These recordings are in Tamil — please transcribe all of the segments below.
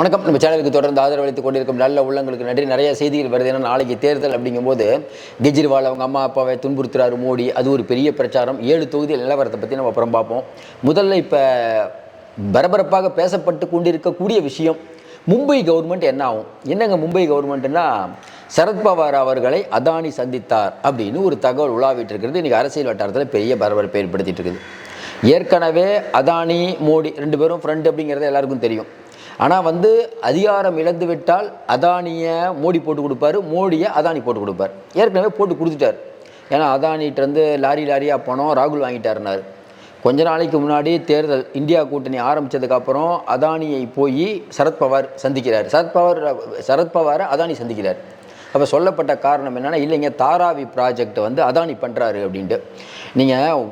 வணக்கம். நம்ம சேனலுக்கு தொடர்ந்து ஆதரவளித்துக் கொண்டிருக்கும் நல்ல உள்ளங்களுக்கு நன்றி. நிறைய செய்திகள் வருது. ஏன்னா நாளைக்கு தேர்தல் அப்படிங்கும்போது கெஜ்ரிவால் அவங்க அம்மா அப்பாவை துன்புறுத்துறாரு மோடி. அது ஒரு பெரிய பிரச்சாரம். ஏழு தொகுதியில் நிலவரத்தை பற்றி நம்ம அப்புறம் பார்ப்போம். முதல்ல இப்போ பரபரப்பாக பேசப்பட்டு கொண்டிருக்கக்கூடிய விஷயம் மும்பை கவர்மெண்ட் என்ன ஆகும்? என்னங்க மும்பை கவர்மெண்ட்னா சரத்பவார் அவர்களை அதானி சந்தித்தார் அப்படின்னு ஒரு தகவல் உலாவிட்டு இருக்கிறது. இன்றைக்கி அரசியல் வட்டாரத்தில் பெரிய பரபரப்பை ஏற்படுத்திட்டு இருக்குது. ஏற்கனவே அதானி மோடி ரெண்டு பேரும் ஃப்ரெண்ட் அப்படிங்கிறது எல்லாருக்கும் தெரியும். ஆனால் வந்து அதிகாரம் இழந்து விட்டால் அதானியை மோடி போட்டு கொடுப்பாரு மோடியை அதானி போட்டு கொடுப்பார். ஏற்கனவே போட்டு கொடுத்துட்டார். ஏன்னா அதானிகிட்ட இருந்து லாரி லாரியாக பணம் ராகுல் வாங்கிட்டாருனார் கொஞ்ச நாளைக்கு முன்னாடி தேர்தல் இந்தியா கூட்டணி ஆரம்பித்ததுக்கப்புறம் அதானியை போய் சரத்பவார் சந்திக்கிறார். சரத்பவார் சரத்பவாரை அதானி சந்திக்கிறார். அப்போ சொல்லப்பட்ட காரணம் என்னென்னா இல்லைங்க தாராவி ப்ராஜெக்ட் வந்து அதானி பண்ணுறாரு அப்படின்ட்டு. நீங்கள்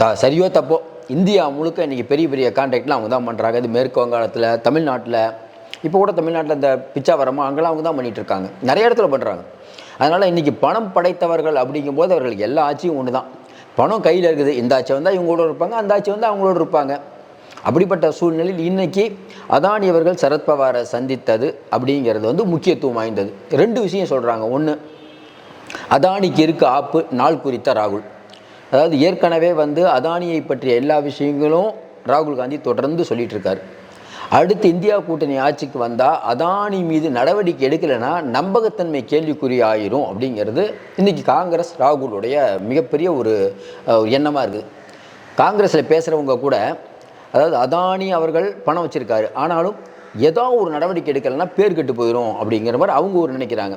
த சரியோ தப்போ இந்தியா முழுக்க இன்றைக்கி பெரிய பெரிய கான்ட்ராக்ட்லாம் அவங்க தான் பண்ணுறாங்க இது மேற்கு வங்காளத்தில் தமிழ்நாட்டில் இப்போ கூட தமிழ்நாட்டில் இந்த பிச்சாவரமாக அங்கெல்லாம் அவங்க தான் பண்ணிகிட்டு இருக்காங்க. நிறைய இடத்துல பண்ணுறாங்க அதனால் இன்றைக்கி பணம் படைத்தவர்கள் அப்படிங்கும்போது அவர்களுக்கு எல்லா ஆட்சியும் ஒன்று தான் பணம் கையில் இருக்குது. இந்த ஆட்சி வந்தால் இவங்களோட இருப்பாங்க அந்த ஆட்சி வந்து அவங்களோட இருப்பாங்க. அப்படிப்பட்ட சூழ்நிலையில் இன்றைக்கி அதானி அவர்கள் சரத்பவாரை சந்தித்தது அப்படிங்கிறது வந்து முக்கியத்துவம் வாய்ந்தது. ரெண்டு விஷயம் சொல்கிறாங்க ஒன்று அதானிக்கு இருக்க ஆப்பு நாள் குறித்த ராகுல். அதாவது ஏற்கனவே வந்து அதானியை பற்றிய எல்லா விஷயங்களும் ராகுல் காந்தி தொடர்ந்து சொல்லிட்டு இருக்காரு அடுத்து இந்தியா கூட்டணி ஆட்சிக்கு வந்தால் அதானி மீது நடவடிக்கை எடுக்கலைன்னா நம்பகத்தன்மை கேள்விக்குறி ஆயிரும் அப்படிங்கிறது இன்றைக்கி காங்கிரஸ் ராகுலுடைய மிகப்பெரிய ஒரு எண்ணமாக இருக்குது. காங்கிரஸில் பேசுகிறவங்க கூட அதாவது அதானி அவர்கள் பணம் வச்சுருக்காரு. ஆனாலும் ஏதோ ஒரு நடவடிக்கை எடுக்கலைன்னா பேர் கெட்டு போயிடும் அப்படிங்கிற மாதிரி அவங்க ஒரு நினைக்கிறாங்க.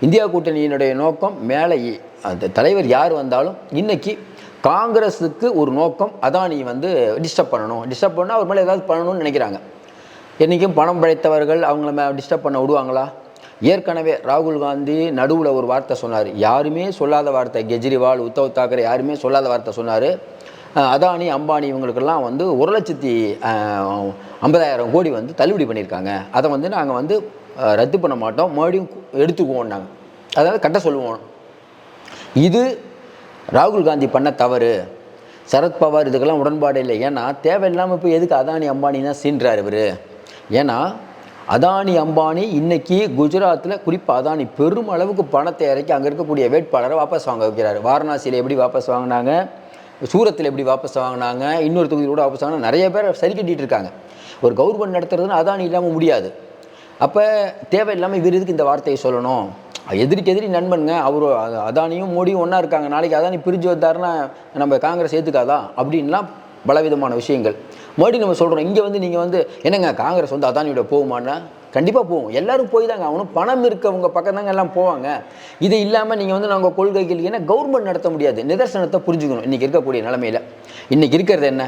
இந்தியா கூட்டணியினுடைய நோக்கம் மேலே அந்த தலைவர் யார் வந்தாலும் இன்றைக்கி காங்கிரஸுக்கு ஒரு நோக்கம் அதானி வந்து டிஸ்டர்ப் பண்ணணும். டிஸ்டர்ப் பண்ணால் அவர் மேலே ஏதாவது பண்ணணும்னு நினைக்கிறாங்க. என்றைக்கும் பணம் படைத்தவர்கள் அவங்கள மே டிஸ்டர்ப் பண்ண விடுவாங்களா? ஏற்கனவே ராகுல் காந்தி நடுவில் ஒரு வார்த்தை சொன்னார். யாருமே சொல்லாத வார்த்தை கெஜ்ரிவால் உத்தவ் தாக்கரே யாருமே சொல்லாத வார்த்தை சொன்னார். அதானி அம்பானி இவங்களுக்கெல்லாம் வந்து ஒரு லட்சத்தி ஐம்பதாயிரம் கோடி வந்து தள்ளுபடி பண்ணியிருக்காங்க. அதை வந்து நாங்கள் வந்து ரத்து பண்ண மாட்டோம். மறுபடியும் எடுத்துக்குவோம் நாங்கள் அதாவது கட்ட சொல்லுவோம். இது ராகுல் காந்தி பண்ண தவறு. சரத்பவார் இதுக்கெல்லாம் உடன்பாடு இல்லை. ஏன்னா தேவையில்லாமல் இப்போ எதுக்கு அதானி அம்பானி தான் சீன்றார் இவர். ஏன்னா அதானி அம்பானி இன்னைக்கு குஜராத்தில் குறிப்பாக அதானி பெரும் அளவுக்கு பணத்தை இறக்கி அங்கே இருக்கக்கூடிய வேட்பாளரை வாபஸ் வாங்க வைக்கிறார். வாரணாசியில் எப்படி வாபஸ் வாங்கினாங்க? சூரத்தில் எப்படி வாபஸ் வாங்கினாங்க இன்னொரு தொகுதியில் கூட வாபஸ் வாங்கினா நிறைய பேர் சரி கட்டிட்டு இருக்காங்க. ஒரு கவர்மெண்ட் நடத்துறதுன்னு அதானி இல்லாமல் முடியாது. அப்போ தேவையில்லாமல் இவர் இதுக்கு இந்த வார்த்தையை சொல்லணும்? எதிரிக்கு எதிரி நண்பனுங்க அவர் அதானியும் மோடியும் ஒன்றா இருக்காங்க. நாளைக்கு அதானி பிரிஞ்சு வந்தாருன்னா நம்ம காங்கிரஸ் ஏற்றுக்காதா அப்படின்லாம் பலவிதமான விஷயங்கள். மறுபடியும் நம்ம சொல்கிறோம் இங்கே வந்து நீங்கள் வந்து என்னங்க காங்கிரஸ் வந்து அதானியோட போகுமான்னா? கண்டிப்பாக போவோம். எல்லோரும் போய் தாங்க அவனும் பணம் இருக்கவங்க பக்கம் தாங்க எல்லாம் போவாங்க. இது இல்லாமல் நீங்கள் வந்து நாங்கள் கொள்கைகள் ஏன்னா கவர்மெண்ட் நடத்த முடியாது. நிதர்சனத்தை புரிஞ்சுக்கணும். இன்றைக்கி இருக்கக்கூடிய நிலமையில். இன்றைக்கி இருக்கிறது என்ன?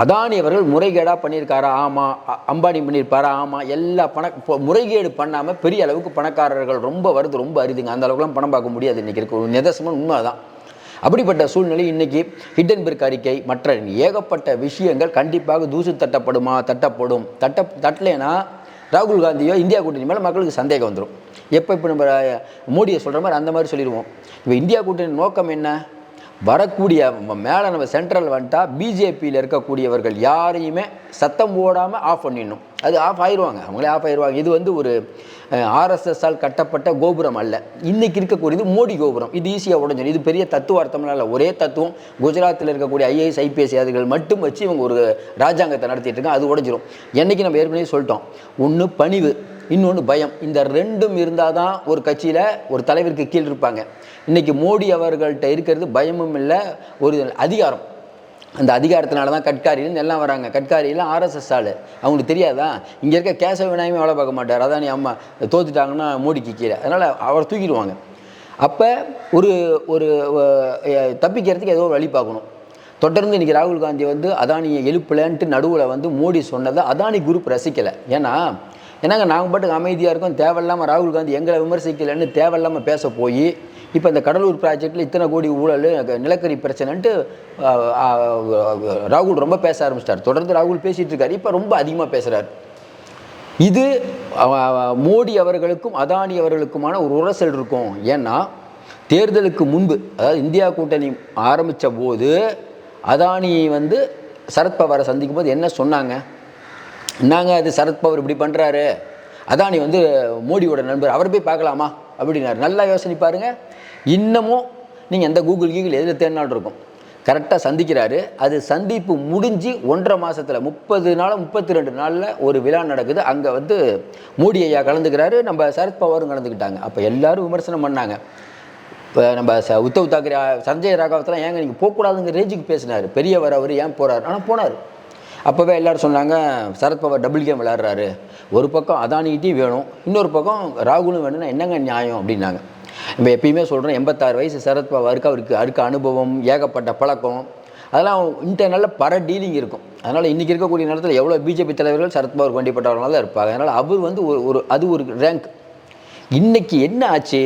அதானி அவர்கள் முறைகேடாக பண்ணியிருக்காரா? ஆமாம் அம்பானி பண்ணியிருப்பாரா? ஆமாம் எல்லா பண இப்போ முறைகேடு பண்ணாமல் பெரிய அளவுக்கு பணக்காரர்கள் ரொம்ப வருது ரொம்ப அரிதுங்க. அந்த அளவுக்குலாம் பணம் பார்க்க முடியாது. இன்றைக்கி இருக்க ஒரு நிதர்சனம் உண்மை தான் அப்படிப்பட்ட சூழ்நிலை இன்றைக்கி ஹிட்டன்பர்க் அறிக்கை மற்ற ஏகப்பட்ட விஷயங்கள் கண்டிப்பாக தூசு தட்டப்படுமா தட்டப்படும். தட்ட தட்டலைன்னா ராகுல் காந்தியோ இந்தியா கூட்டணி மேலே மக்களுக்கு சந்தேகம் வந்துடும் எப்போ இப்போ நம்ம மோடியை சொல்கிற மாதிரி அந்த மாதிரி சொல்லிடுவோம். இப்போ இந்தியா கூட்டணி நோக்கம் என்ன? வரக்கூடிய மேலே நம்ம சென்ட்ரல் வந்துட்டா பிஜேபியில் இருக்கக்கூடியவர்கள் யாரையுமே சத்தம் போடாமல் ஆஃப் பண்ணிடணும். அது ஆஃப் ஆயிடுவாங்க அவங்களே ஆஃப் ஆயிடுவாங்க இது வந்து ஒரு ஆர்எஸ்எஸ்ஸால் கட்டப்பட்ட கோபுரம் அல்ல. இன்றைக்கி இருக்கக்கூடியது மோடி கோபுரம். இது ஈஸியாக உடஞ்சிடும் இது பெரிய தத்துவார்த்தம்லாம் இல்லை. ஒரே தத்துவம். குஜராத்தில் இருக்கக்கூடிய ஐஏஎஸ் ஐபிஎஸ் அதிகாரிகள் மட்டும் வச்சு இவங்க ஒரு ராஜாங்கத்தை நடத்திட்டு இருக்காங்க. அது உடஞ்சிரும். என்றைக்கு நம்ம ஏற்கனவே சொல்லிட்டோம். ஒன்று பணிவு. இன்னொன்று பயம். இந்த ரெண்டும் இருந்தால் தான் ஒரு கட்சியில் ஒரு தலைவருக்கு கீழ் இருப்பாங்க. இன்றைக்கி மோடி அவர்கள்ட்ட இருக்கிறது பயமும் இல்லை ஒரு அதிகாரம். அந்த அதிகாரத்தினால தான் கட்காரின்னு எல்லாம் வராங்க. கட்காரியில் ஆர்எஸ்எஸ் ஆள். அவங்களுக்கு தெரியாதா? இங்கே இருக்க கேசவ விநாயகமே வேலை பார்க்க மாட்டார். அதான் நீ அம்மா தோத்துட்டாங்கன்னா மோடிக்கு கீழே. அதனால் அவர் தூக்கிடுவாங்க. அப்போ ஒரு ஒரு தப்பிக்கிறதுக்கு ஏதோ ஒரு வழி பார்க்கணும். தொடர்ந்து இன்றைக்கி ராகுல் காந்தி வந்து அதானியை எழுப்பலன்ட்டு நடுவில் வந்து மோடி சொன்னதை அதானி குரூப் ரசிக்கலை. ஏன்னா என்னங்க நாங்கள் பாட்டுக்கு அமைதியாக இருக்கோம் தேவையில்லாமல் ராகுல் காந்தி எங்களை விமர்சிக்கலைன்னு தேவையில்லாமல் பேச போய் இப்போ இந்த கடலூர் ப்ராஜெக்டில் இத்தனை கோடி ஊழல் நிலக்கரி பிரச்சனைன்ட்டு ராகுல் ரொம்ப பேச ஆரம்பிச்சிட்டார். தொடர்ந்து ராகுல் பேசிகிட்டு இருக்கார். இப்போ ரொம்ப அதிகமாக பேசுகிறார் இது மோடி அவர்களுக்கும் அதானி அவர்களுக்குமான ஒரு உரசல் இருக்கும். ஏன்னா தேர்தலுக்கு முன்பு அதாவது இந்தியா கூட்டணி ஆரம்பித்த போது அதானியை வந்து சரத்பவாரை சந்திக்கும் போது என்ன சொன்னாங்க? என்னங்க அது சரத்பவர் இப்படி பண்ணுறாரு அதானி வந்து மோடியோட நண்பர். அவரை போய் பார்க்கலாமா? அப்படின்னாரு. நல்லா யோசனை பாருங்கள் இன்னமும் நீங்கள் எந்த கூகுள் கீகுள் எதில் தேடினாலும் இருக்கும். கரெக்டாக சந்திக்கிறாரு. அது சந்திப்பு முடிஞ்சு ஒன்றரை மாதத்தில் முப்பது நாள் முப்பத்தி ரெண்டு நாளில் ஒரு விழா நடக்குது. அங்கே வந்து மோடி ஐயா கலந்துக்கிறாரு. நம்ம சரத்பவாரும் கலந்துக்கிட்டாங்க. அப்போ எல்லாரும் விமர்சனம் பண்ணாங்க. இப்போ நம்ம ச உத்தவ் தாக்கரே சஞ்சய் ராகவத்தெல்லாம் ஏங்க நீங்கள் போகக்கூடாதுங்கிற ரேஞ்சுக்கு பேசினார். பெரியவர் அவர் ஏன் போகிறார் ஆனால் போனார். அப்போவே எல்லாரும் சொன்னாங்க சரத்பவார் டபுள் கேம் விளையாடுறாரு. ஒரு பக்கம் அதானிகிட்டையும் வேணும் இன்னொரு பக்கம் ராகுலும் வேணும்னா என்னங்க நியாயம் அப்படின்னாங்க. இப்போ எப்பயுமே சொல்கிறேன் எண்பத்தாறு வயசு சரத்பவாருக்கு அவருக்கு அதுக்கு அனுபவம் ஏகப்பட்ட பழக்கம். அதெல்லாம் இன்டர்னலில் பர டீலிங் இருக்கும். அதனால் இன்றைக்கி இருக்கக்கூடிய நேரத்தில் எவ்வளோ பிஜேபி தலைவர்கள் சரத்பவார் வேண்டிப்பட்டவர்களாக தான் இருப்பாங்க. அதனால் அவர் வந்து ஒரு ஒரு அது ஒரு ரேங்க் இன்றைக்கி என்ன ஆச்சு?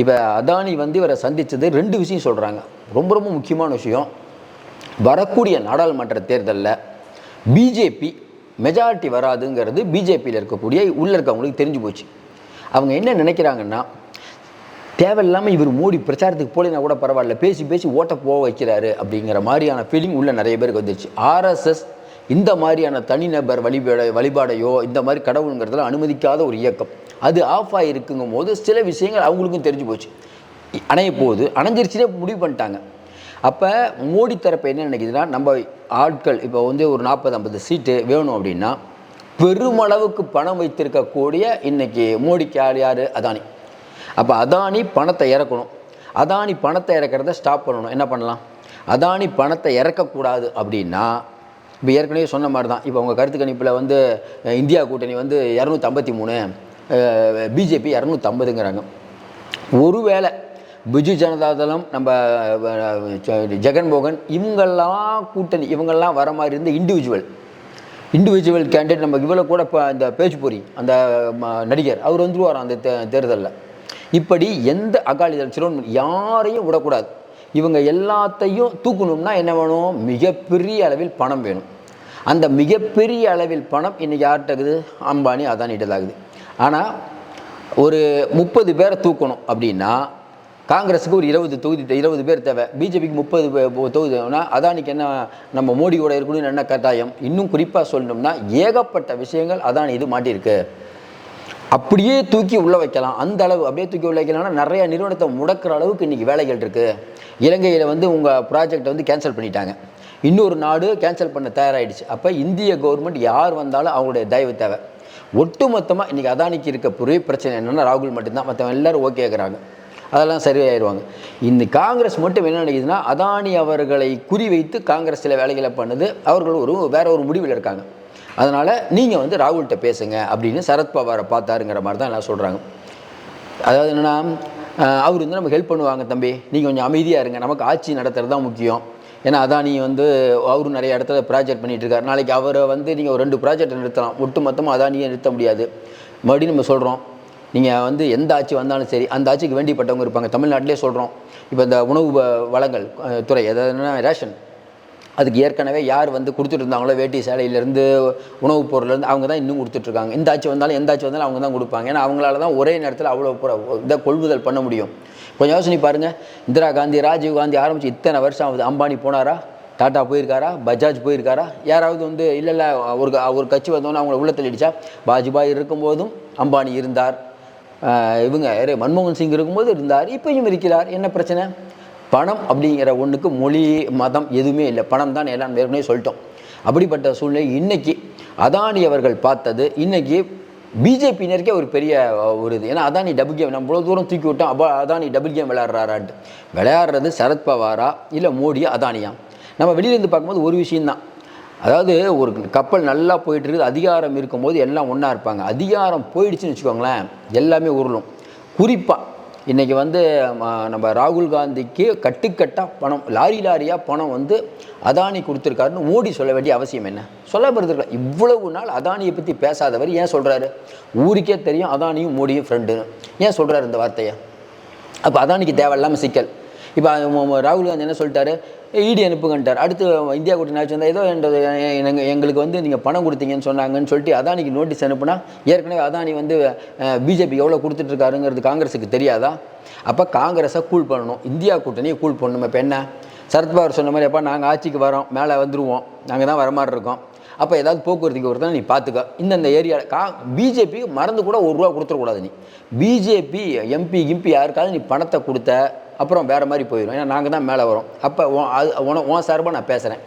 இப்போ அதானி வந்து இவரை சந்தித்தது ரெண்டு விஷயம் சொல்கிறாங்க ரொம்ப ரொம்ப முக்கியமான விஷயம். வரக்கூடிய நாடாளுமன்ற தேர்தலில் பிஜேபி மெஜாரிட்டி வராதுங்கிறது பிஜேபியில் இருக்கக்கூடிய உள்ளே இருக்கவங்களுக்கு தெரிஞ்சு போச்சு. அவங்க என்ன நினைக்கிறாங்கன்னா தேவையில்லாமல் இவர் மோடி பிரச்சாரத்துக்கு போலினா கூட பரவாயில்ல பேசி பேசி ஓட்ட போக வைக்கிறாரு அப்படிங்கிற மாதிரியான ஃபீலிங் உள்ள நிறைய பேருக்கு வந்துருச்சு. ஆர்எஸ்எஸ் இந்த மாதிரியான தனிநபர் வழிபாட வழிபாடையோ இந்த மாதிரி கடவுளுங்கிறதுல அனுமதிக்காத ஒரு இயக்கம். அது ஆஃப் ஆகிருக்குங்கும் போது சில விஷயங்கள் அவங்களுக்கும் தெரிஞ்சு போச்சு. அணைய போகுது. அணைஞ்சிருச்சுனே முடிவு பண்ணிட்டாங்க. அப்போ மோடி தரப்பு என்ன நினைக்கிதுன்னா நம்ம ஆட்கள் இப்போ வந்து ஒரு நாற்பது ஐம்பது சீட்டு வேணும் அப்படின்னா பெருமளவுக்கு பணம் வைத்திருக்கக்கூடிய இன்னைக்கு மோடிக்கு யார் யார்? அதானி. அப்போ அதானி பணத்தை இறக்கணும். அதானி பணத்தை இறக்கிறத ஸ்டாப் பண்ணணும். என்ன பண்ணலாம்? அதானி பணத்தை இறக்கக்கூடாது அப்படின்னா இப்போ ஏற்கனவே சொன்ன மாதிரி தான் இப்போ உங்கள் கருத்து கணிப்பில் வந்து இந்தியா கூட்டணி வந்து இரநூத்தம்பத்தி மூணு பிஜேபி இரநூத்தம்பதுங்கிறாங்க ஒருவேளை பிஜு ஜனதாதளம் நம்ம ஜெகன்மோகன் இவங்கெல்லாம் கூட்டணி இவங்கெல்லாம் வர மாதிரி இருந்த இண்டிவிஜுவல் இண்டிவிஜுவல் கேண்டிடேட் நம்ம இவ்வளோ கூட இப்போ இந்த பேச்சுப்பொறி அந்த நடிகர் அவர் வந்துருவார் அந்த தே தேர்தலில். இப்படி எந்த அகாலிதள் சிறுவன் யாரையும் விடக்கூடாது. இவங்க எல்லாத்தையும் தூக்கணும்னா என்ன வேணும்? மிகப்பெரிய அளவில் பணம் வேணும். அந்த மிகப்பெரிய அளவில் பணம் இன்னைக்கு யார்கிட்ட இருக்குது? அம்பானி அதானிகிட்ட தான் இருக்குது. ஆனால் ஒரு முப்பது பேரை தூக்கணும் அப்படின்னா காங்கிரஸுக்கு ஒரு இருபது தொகுதி இருபது பேர் தேவை. பிஜேபிக்கு முப்பது தொகுதினா அதானிக்கு என்ன நம்ம மோடியோட இருக்கணும்னு என்ன கட்டாயம்? இன்னும் குறிப்பாக சொல்லணும்னா ஏகப்பட்ட விஷயங்கள் அதானி இது மாட்டியிருக்கு. அப்படியே தூக்கி உள்ள வைக்கலாம். அந்த அளவு அப்படியே தூக்கி உள்ள வைக்கலாம்னா நிறைய நிறுவனத்தை முடக்கிற அளவுக்கு இன்னைக்கு வேலைகள் இருக்கு. இலங்கையில் வந்து உங்கள் ப்ராஜெக்டை வந்து கேன்சல் பண்ணிட்டாங்க. இன்னொரு நாடு கேன்சல் பண்ண தயாராகிடுச்சு அப்போ இந்திய கவர்மெண்ட் யார் வந்தாலும் அவங்களுடைய தயவு தேவை. ஒட்டுமொத்தமாக இன்றைக்கி அதானிக்கு இருக்க பெரிய பிரச்சனை என்னென்னா ராகுல் மட்டும்தான். மற்றவங்க எல்லாரும் ஓகேங்கிறாங்க அதெல்லாம் சரியாயிடுவாங்க. இந்த காங்கிரஸ் மட்டும் என்ன நினைக்குதுன்னா அதானி அவர்களை குறிவைத்து காங்கிரஸ் சில வேலைகளை பண்ணுது. அவர்கள் ஒரு வேற ஒரு முடிவில் இருக்காங்க. அதனால் நீங்கள் வந்து ராகுல்கிட்ட பேசுங்க அப்படின்னு சரத்பவாரை பார்த்தாருங்கிற மாதிரி தான் எல்லாம் சொல்கிறாங்க அதாவது என்னென்னா அவர் வந்து நமக்கு ஹெல்ப் பண்ணுவாங்க தம்பி. நீங்கள் கொஞ்சம் அமைதியாக இருங்க. நமக்கு ஆட்சி நடத்துறது தான் முக்கியம். ஏன்னா அதானி வந்து அவரும் நிறைய இடத்துல ப்ராஜெக்ட் பண்ணிகிட்டு இருக்காரு. நாளைக்கு அவரை வந்து நீங்கள் ஒரு ரெண்டு ப்ராஜெக்ட் நிறுத்தலாம். ஒட்டு மொத்தமாக அதானியை நிறுத்த முடியாது. மறுபடியும் நம்ம சொல்கிறோம் நீங்கள் வந்து எந்த ஆட்சி வந்தாலும் சரி அந்த ஆட்சிக்கு வேண்டிப்பட்டவங்க இருப்பாங்க. தமிழ்நாட்டிலே சொல்கிறோம் இப்போ இந்த உணவு வ- வளங்கள் துறை எதாவதுன்னா ரேஷன். அதுக்கு ஏற்கனவே யார் வந்து கொடுத்துட்டு இருந்தாங்களோ வேட்டி சேலையிலேருந்து உணவுப் பொருள்லேருந்து அவங்க தான் இன்னும் கொடுத்துட்ருக்காங்க இந்த ஆட்சி வந்தாலும் எந்த ஆட்சி வந்தாலும் அவங்க தான் கொடுப்பாங்க. ஏன்னா அவங்களால தான் ஒரே நேரத்தில் அவ்வளோ இதை கொள்முதல் பண்ண முடியும். கொஞ்சம் யோசனை பாருங்கள் இந்திரா காந்தி ராஜீவ் காந்தி ஆரம்பித்து இத்தனை வருஷம் ஆகுது. அம்பானி போனாரா? டாட்டா போயிருக்காரா? பஜாஜ் போயிருக்காரா? யாராவது வந்து இல்லை இல்லை ஒரு க- ஒரு கட்சி வந்தோன்னே அவங்கள உள்ள தள்ளிடுச்சா? வாஜ்பாய் இருக்கும்போதும் அம்பானி இருந்தார். இவங்க யாரு? மன்மோகன் சிங் இருக்கும்போது இருந்தார் இப்பயும் இருக்கிறார். என்ன பிரச்சனை? பணம் அப்படிங்கிற ஒன்றுக்கு மொழி மதம் எதுவுமே இல்லை. பணம் தான் எல்லாம் ஏற்கனவே சொல்லிட்டோம். அப்படிப்பட்ட சூழ்நிலை இன்னைக்கு அதானி அவர்கள் பார்த்தது. இன்னைக்கு பிஜேபியினருக்கே ஒரு பெரிய ஒரு இது. ஏன்னா அதானி டபுள் கேம் நம்ம இவ்வளோ தூரம் தூக்கி விட்டோம். அப்போ அதானி டபுள் கேம் விளையாடுறாரான்ட்டு. விளையாடுறது சரத்பவாரா? இல்லை மோடியா? அதானியா? நம்ம வெளியிலேருந்து பார்க்கும்போது ஒரு விஷயம்தான். அதாவது ஒரு கப்பல் நல்லா போயிட்டு இருக்குது அதிகாரம் இருக்கும்போது எல்லாம் ஒன்றா இருப்பாங்க. அதிகாரம் போயிடுச்சுன்னு வச்சுக்கோங்களேன் எல்லாமே உருளும். குறிப்பாக இன்றைக்கி வந்து நம்ம ராகுல் காந்திக்கு கட்டுக்கட்டாக பணம் லாரி லாரியாக பணம் வந்து அதானி கொடுத்துருக்காருன்னு மோடி சொல்ல வேண்டிய அவசியம் என்ன? சொல்ல இருந்திருக்கலாம் இவ்வளவு நாள் அதானியை பற்றி பேசாதவர் ஏன் சொல்கிறாரு ஊருக்கே தெரியும் அதானியும் மோடியும் ஃப்ரெண்டுன்னு ஏன் சொல்கிறாரு இந்த வார்த்தையை? அப்போ அதானிக்கு தேவையில்லாமல் சிக்கல். இப்போ ராகுல் காந்தி என்ன சொல்லிட்டாரு? இடி அனுப்புங்கன்ட்டார். அடுத்து இந்தியா கூட்டணி ஆட்சி வந்தால் ஏதோ என்ற- எங்களுக்கு வந்து நீங்கள் பணம் கொடுத்தீங்கன்னு சொன்னாங்கன்னு சொல்லிட்டு அதானிக்கு நோட்டீஸ் அனுப்புனா ஏற்கனவே அதானி வந்து பிஜேபி எவ்வளோ கொடுத்துட்ருக்காருங்கிறது காங்கிரஸுக்கு தெரியாதா? அப்போ காங்கிரஸை கூல் பண்ணணும். இந்தியா கூட்டணியை கூல் பண்ணணும். இப்போ என்ன? சரத்பவார் சொன்ன மாதிரி அப்பா நாங்கள் ஆட்சிக்கு வரோம். மேலே வந்துருவோம். நாங்கள் தான் வர மாதிரி இருக்கோம் அப்போ ஏதாவது போக்குவரத்துக்கு ஒருத்தர் நீ பார்த்துக்க இந்தந்த ஏரியாவில் கா பிஜேபி மறந்து கூட ஒரு ரூபா கொடுத்துடக்கூடாது நீ. பிஜேபி எம்பி கிம்பி யாருக்காவது நீ பணத்தை கொடுத்த அப்புறம் வேறு மாதிரி போயிடும் ஏன்னா நாங்கள் தான் மேலே வரோம். அப்போ அது உன உன் சார்பாக நான் பேசுகிறேன்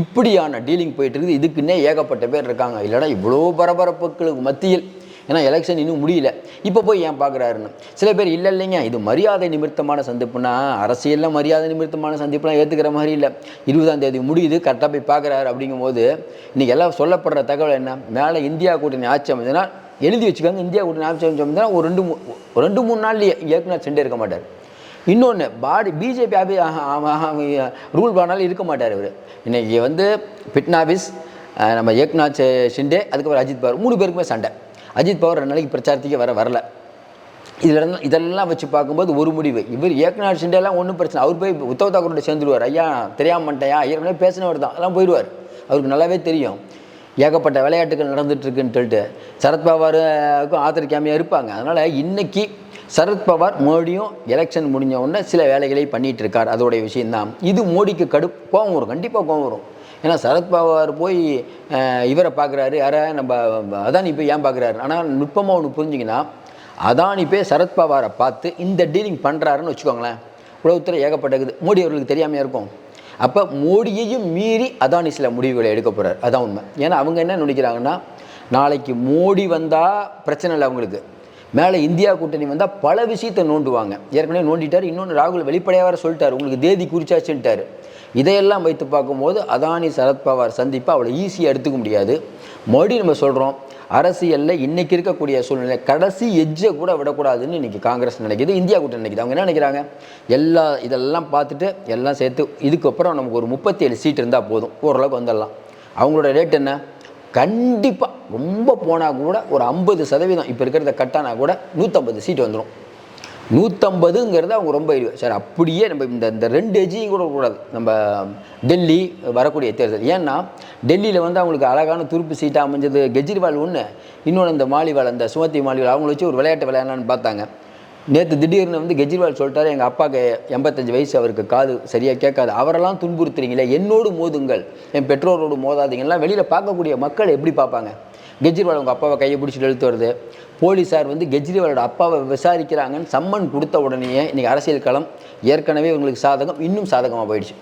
இப்படியான டீலிங் போயிட்டு இருக்குது. இதுக்குன்னே ஏகப்பட்ட பேர் இருக்காங்க. இல்லைனா இவ்வளோ பரபரப்புகளுக்கு மத்தியில். ஏன்னா எலெக்ஷன் இன்னும் முடியல. இப்போ போய் ஏன் பார்க்குறாருன்னு சில பேர் இல்லை இல்லைங்க. இது மரியாதை நிமித்தமான சந்திப்புனா அரசியலில் மரியாதை நிமித்தமான சந்திப்புலாம் ஏற்றுக்கிற மாதிரி இல்லை. இருபதாம் தேதி முடியுது. கரெக்டாக போய் பார்க்குறாரு அப்படிங்கும்போது இன்றைக்கி எல்லாம் சொல்லப்படுற தகவல் என்ன? மேலே இந்தியா கூட்டணி ஆட்சி அமைந்ததுன்னா எழுதி வச்சுக்காங்க. இந்தியா கூட்டணி ஆட்சி அமைந்ததுன்னா ஒரு ரெண்டு மூ ஒரு ரெண்டு மூணு நாள்லேயே ஏற்கனவே சென்றே இருக்க மாட்டார். இன்னொன்று பாடி பிஜேபி ஆபி ரூல் பண்ணாலும் இருக்க மாட்டார் இவர். இன்றைக்கி வந்து பிட்னாபிஸ் நம்ம ஏக்நாத் ஷிண்டே அதுக்கப்புறம் அஜித் பவார் மூணு பேருக்குமே சண்டை. அஜித் பவார் ரெண்டு நாளைக்கு பிரச்சாரத்துக்கே வர வரல. இதெல்லாம் இதெல்லாம் வச்சு பார்க்கும்போது ஒரு முடிவு. இவர் ஏக்நாத் ஷிண்டேலாம் ஒன்றும் பிரச்சனை அவர் போய் உத்தவ் தாக்கூரோட சேர்ந்துருவார். ஐயா தெரியாம மாட்டேயா ஏற்கனவே பேசினவர் தான். அதெல்லாம் போயிடுவார். அவருக்கு நல்லாவே தெரியும். ஏகப்பட்ட விளையாட்டுகள் நடந்துகிட்ருக்குன்னு சொல்லிட்டு சரத்பவாருக்கும் ஆதரிக்காமையாக இருப்பாங்க. அதனால் இன்றைக்கி சரத்பவார் மோடியும் எலெக்ஷன் முடிஞ்ச உடனே சில வேலைகளை பண்ணிகிட்டு இருக்கார் அதோடைய விஷயந்தான் இது மோடிக்கு கடு கோபம் வரும். கண்டிப்பாக கோபம் வரும். ஏன்னா சரத்பவார் போய் இவரை பார்க்குறாரு யாரை நம்ம அதானி போய் ஏன் பார்க்குறாரு ஆனால் நுட்பமாக ஒன்று புரிஞ்சிங்கன்னா அதானி போய் சரத்பவாரை பார்த்து இந்த டீலிங் பண்ணுறாருன்னு வச்சுக்கோங்களேன். உலகத்தில் ஏகப்பட்டது. மோடி அவர்களுக்கு தெரியாமையாக இருக்கும். அப்போ மோடியையும் மீறி அதானி சில முடிவுகளை எடுக்க போகிறார் அதான் உண்மை. ஏன்னா அவங்க என்ன நினைக்கிறாங்கன்னா நாளைக்கு மோடி வந்தால் பிரச்சனை இல்லை அவங்களுக்கு. மேலே இந்தியா கூட்டணி வந்தால் பல விஷயத்தை நோண்டுவாங்க. ஏற்கனவே நோண்டிட்டார் இன்னொன்று ராகுல் வெளிப்படையாக சொல்லிட்டார் உங்களுக்கு தேதி குறிச்சாச்சுன்ட்டார். இதையெல்லாம் வைத்து பார்க்கும்போது அதானி சரத்பவார் சந்திப்பு அவ்வளோ ஈஸியாக எடுத்துக்க முடியாது. மறுபடியும் நம்ம சொல்கிறோம் அரசியலில் இன்றைக்கி இருக்கக்கூடிய சூழ்நிலை கடைசி எஜ்ஜை கூட விடக்கூடாதுன்னு இன்றைக்கி காங்கிரஸ் நினைக்கிது இந்தியா கூட்டணி நினைக்கிது. அவங்க என்ன நினைக்கிறாங்க? எல்லா இதெல்லாம் பார்த்துட்டு எல்லாம் சேர்த்து இதுக்கப்புறம் நமக்கு ஒரு முப்பத்தேழு சீட் இருந்தால் போதும் ஓரளவுக்கு வந்துடலாம். அவங்களோட ரேட் என்ன? கண்டிப்பாக ரொம்ப போனால் கூட ஒரு ஐம்பது சதவீதம் இப்போ இருக்கிறத கட்டானா கூட நூற்றம்பது சீட் வந்துடும் நூற்றம்பதுங்கிறது அவங்க ரொம்ப சார் அப்படியே நம்ம இந்த இந்த ரெண்டு எஜியும் கூட கூடாது நம்ம டெல்லி வரக்கூடிய தேர்தல். ஏன்னா டெல்லியில் வந்து அவங்களுக்கு அழகான துருப்பு சீட்டாக அமைஞ்சது கெஜ்ரிவால் ஒன்று இன்னொன்று இந்த மாலிவால் அந்த சுமதி மாலிவால் அவங்கள வச்சு ஒரு விளையாட்டு விளையாடலான்னு பார்த்தாங்க. நேற்று திடீர்னு வந்து கெஜ்ரிவால் சொல்லிட்டாரு எங்கள் அப்பாவுக்கு எண்பத்தஞ்சு வயசு அவருக்கு காது சரியாக கேட்காது. அவரெல்லாம் துன்புறுத்துறீங்களே என்னோடு மோதுங்கள். என் பெற்றோரோடு மோதாதீங்கலாம் வெளியில் பார்க்கக்கூடிய மக்கள் எப்படி பார்ப்பாங்க? கெஜ்ரிவால் உங்கள் அப்பாவை கையை பிடிச்சிட்டு எழுத்து வருது. போலீஸார் வந்து கெஜ்ரிவாலோட அப்பாவை விசாரிக்கிறாங்கன்னு சம்மன் கொடுத்த உடனேயே இன்றைக்கி அரசியல் களம் ஏற்கனவே இவங்களுக்கு சாதகம் இன்னும் சாதகமாக போயிடுச்சு.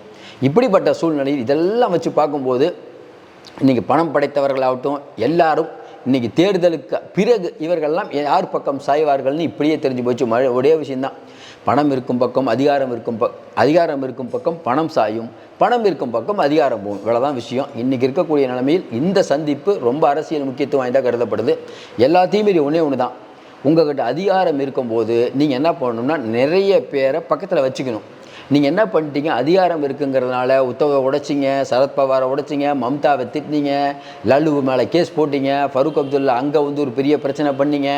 இப்படிப்பட்ட சூழ்நிலையில் இதெல்லாம் வச்சு பார்க்கும்போது இன்றைக்கி பணம் படைத்தவர்களாகட்டும் எல்லாரும் இன்றைக்கி தேர்தலுக்கு பிறகு இவர்கள்லாம் யார் பக்கம் சாய்வார்கள்னு இப்படியே தெரிஞ்சு போச்சு. மழை ஒரே விஷயந்தான் பணம் இருக்கும் பக்கம் அதிகாரம் இருக்கும் பக் அதிகாரம் இருக்கும் பக்கம் பணம் சாயும் பணம் இருக்கும் பக்கம் அதிகாரம் போகும். இவ்வளோதான் விஷயம். இன்றைக்கி இருக்கக்கூடிய நிலைமையில் இந்த சந்திப்பு ரொம்ப அரசியல் முக்கியத்துவம் வாய்ந்தால் கருதப்படுது. எல்லாத்தையும் மீறி ஒன்றே ஒன்று தான் உங்கள்கிட்ட அதிகாரம் இருக்கும்போது நீங்கள் என்ன பண்ணணும்னா நிறைய பேரை பக்கத்தில் வச்சுக்கணும். நீங்கள் என்ன பண்ணிட்டீங்க? அதிகாரம் இருக்குங்கிறதுனால உத்தவை உடைச்சிங்க சரத்பவாரை உடைச்சிங்க மம்தாவை திட்டினீங்க லல்லு மேலே கேஸ் போட்டிங்க ஃபருக் அப்துல்லா அங்கே வந்து ஒரு பெரிய பிரச்சனை பண்ணிங்க.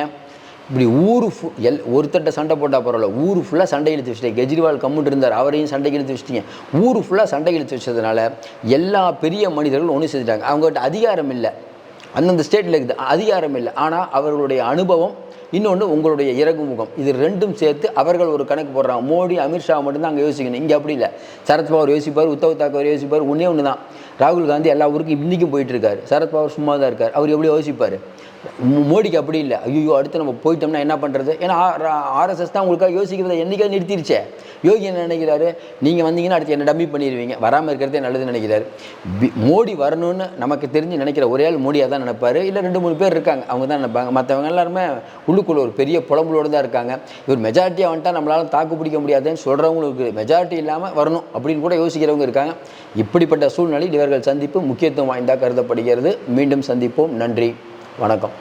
இப்படி ஊர் ஃபு எல் ஒருத்தட்ட சண்டை போட்டால் பரவாயில்ல. ஊர் ஃபுல்லாக சண்டை இழுத்து வச்சுட்டீங்க. கெஜ்ரிவால் கம்முட்டு இருந்தார் அவரையும் சண்டை இழுத்து வச்சுட்டீங்க. ஊர் ஃபுல்லாக சண்டை இழுத்து வச்சதுனால எல்லா பெரிய மனிதர்களும் ஒன்று செஞ்சுட்டாங்க அவங்ககிட்ட அதிகாரம் இல்லை. அந்தந்த ஸ்டேட்டில் இருக்குது. அதிகாரம் இல்லை. ஆனால் அவர்களுடைய அனுபவம் இன்னொன்று உங்களுடைய இறகு முகம். இது ரெண்டும் சேர்த்து அவர்கள் ஒரு கணக்கு போடுறாங்க. மோடி அமித்ஷா மட்டும்தான் அங்கே யோசிக்கணும். இங்கே அப்படி இல்லை. சரத்பவர் யோசிப்பார் உத்தவ் தாக்கர் யோசிப்பார். ஒன்றே ஒன்று தான் ராகுல் காந்தி எல்லா ஊருக்கும் இன்றைக்கும் போயிட்டு இருக்காரு. சும்மா தான் இருக்கார். அவர் எப்படி யோசிப்பார்? மோடிக்கு அப்படி இல்லை. ஐயோ அடுத்து நம்ம போயிட்டோம்னா என்ன பண்ணுறது ஏன்னா ஆர்எஸ்எஸ் தான் உங்களுக்காக யோசிக்கிறத என்றைக்காக நிறுத்திடுச்சே யோகி என்ன நினைக்கிறாரு? நீங்கள் வந்தீங்கன்னா அடுத்து என்ன டம்மி பண்ணிடுவீங்க. வராமல் இருக்கிறதே நல்லதுன்னு நினைக்கிறாரு. மோடி வரணும்னு நமக்கு தெரிஞ்சு நினைக்கிற ஒரே ஆள் மோடியாக தான் நினைப்பார். இல்லை ரெண்டு மூணு பேர் இருக்காங்க. அவங்க தான் நினைப்பாங்க. மற்றவங்க எல்லாருமே உள்ளுக்குள்ள ஒரு பெரிய புலம்புலோடு தான் இருக்காங்க. இவர் மெஜாரிட்டியாக வந்துட்டால் நம்மளால் தாக்கு பிடிக்க முடியாதுன்னு சொல்கிறவங்களுக்கு மெஜாரிட்டி இல்லாமல் வரணும் அப்படின்னு கூட யோசிக்கிறவங்க இருக்காங்க. இப்படிப்பட்ட சூழ்நிலையில் இவர்கள் சந்திப்பு முக்கியத்துவம் வாய்ந்தாக கருதப்படுகிறது. மீண்டும் சந்திப்போம். நன்றி. வணக்கம்.